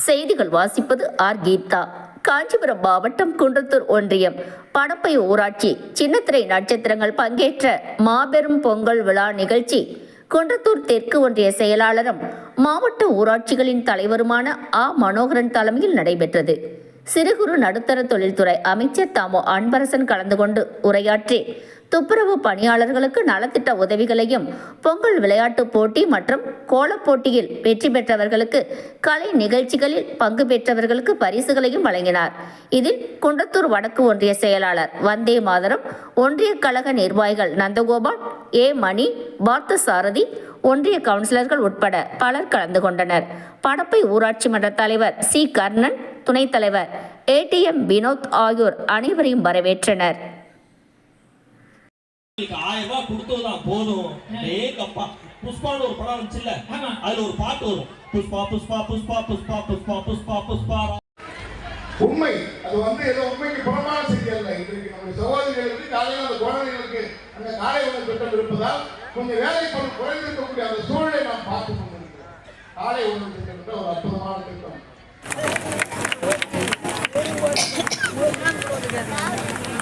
செய்திகள் வாசிப்பது ஆர். கீதா. காஞ்சிபுரம் மாவட்டம் குன்றத்தூர் ஒன்றியம். படப்பை ஊராட்சி சின்னத்திரை நட்சத்திரங்கள் பங்கேற்ற மாபெரும் பொங்கல் விழா நிகழ்ச்சி. குன்றத்தூர் தெற்கு ஒன்றிய செயலாளரும் மாவட்ட ஊராட்சிகளின் தலைவருமான ஆ. மனோகரன் தலைமையில் நடைபெற்றது. சிறு குறு நடுத்தர தொழில்துறை அமைச்சர் தாமோ அன்பரசன் கலந்து கொண்டு உரையாற்றி துப்புரவு பணியாளர்களுக்கு நலத்திட்ட உதவிகளையும் பொங்கல் விளையாட்டுப் போட்டி மற்றும் கோலப் போட்டியில் வெற்றி பெற்றவர்களுக்கு கலை நிகழ்ச்சிகளில் பங்கு பெற்றவர்களுக்கு பரிசுகளையும் வழங்கினார். இதில் குன்றத்தூர் வடக்கு ஒன்றிய செயலாளர் வந்தே மாதரம் ஒன்றிய கழக நிர்வாகிகள் நந்தகோபால் ஏ மணி பார்த்த சாரதி ஒன்றிய கவுன்சிலர்கள் உட்பட பலர் கலந்து கொண்டனர். படப்பை ஊராட்சி மன்ற தலைவர் சி கர்ணன் துணைத் தலைவர் ஏடிஎம் வினோத் ஆகியோர் அனைவரையும் வரவேற்றனர். உங்களுக்கு ஆயிரம் ரூபாய் கொடுத்ததுதான் போதும். ஏகப்பா புஷ்பான்னு ஒரு படம் வந்துச்சுல்ல ஆமா. அதுல ஒரு பாட்டு வரும். புஷ்பா புஷ்பா புஷ்பா புஷ்பா புஷ்பா புஷ்பா புஷ்பா. உண்மை. அது வந்து ஏதோ உண்மைக்கு புறமான செய்தி அல்ல. இன்றைக்கு நம்முடைய சகோதரிகளுக்கு காலையில் அந்த குழந்தைகளுக்கு அந்த காலை உணவு திட்டம் இருப்பதால் கொஞ்சம் வேலை பணம் குறைந்திருக்கக்கூடிய அந்த சூழலை நாம் பார்த்து கொண்டிருக்கிறோம். காலை உணவு திட்டம் என்ற ஒரு அற்புதமான திட்டம். 我看过这个